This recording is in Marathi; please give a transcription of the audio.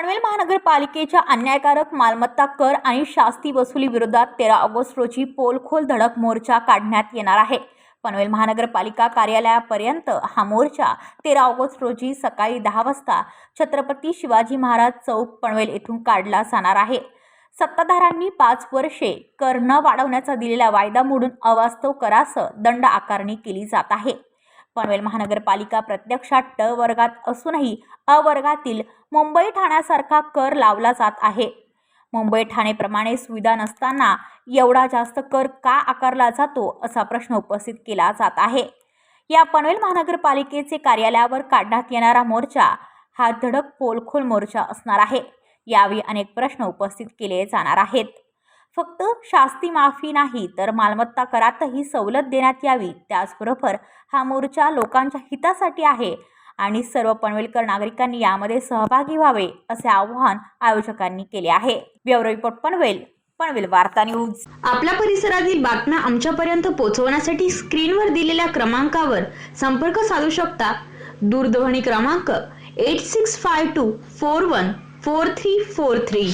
पनवेल महानगरपालिकेच्या अन्यायकारक मालमत्ता कर आणि शास्ती वसुली विरोधात तेरा ऑगस्ट रोजी पोलखोल धडक मोर्चा काढण्यात येणार आहे. पनवेल महानगरपालिका कार्यालयापर्यंत हा मोर्चा तेरा ऑगस्ट रोजी सकाळी दहा वाजता छत्रपती शिवाजी महाराज चौक पनवेल येथून काढला जाणार आहे. सत्ताधारांनी पाच वर्षे कर न वाढवण्याचा दिलेला वायदा मोडून अवास्तव करासह दंड आकारणी केली जात आहे. पनवेल महानगरपालिका प्रत्यक्षात ट वर्गात असूनही अ वर्गातील मुंबई ठाण्यासारखा कर लावला जात आहे. मुंबई ठाणेप्रमाणे सुविधा नसताना एवढा जास्त कर का आकारला जातो असा प्रश्न उपस्थित केला जात आहे. या पनवेल महानगरपालिकेचे कार्यालयावर काढण्यात येणारा मोर्चा हा धडक पोलखोल मोर्चा असणार आहे. यावेळी अनेक प्रश्न उपस्थित केले जाणार आहेत. फक्त शास्ती माफी नाही तर मालमत्ता करातही सवलत देण्यात यावी. त्याचबरोबर हा मोर्चा लोकांच्या हितासाठी आहे आणि सर्व पनवेलकर नागरिकांनी यामध्ये सहभागी व्हावे असे आवाहन आयोजकांनी केले आहे. Bureau report Panvel. पनवेल वार्ता न्यूज. आपल्या परिसरातील बातम्या आमच्यापर्यंत पोहोचवण्यासाठी स्क्रीनवर दिलेल्या क्रमांकावर संपर्क साधू शकता. दूरध्वनी क्रमांक eight six five two four one four three four three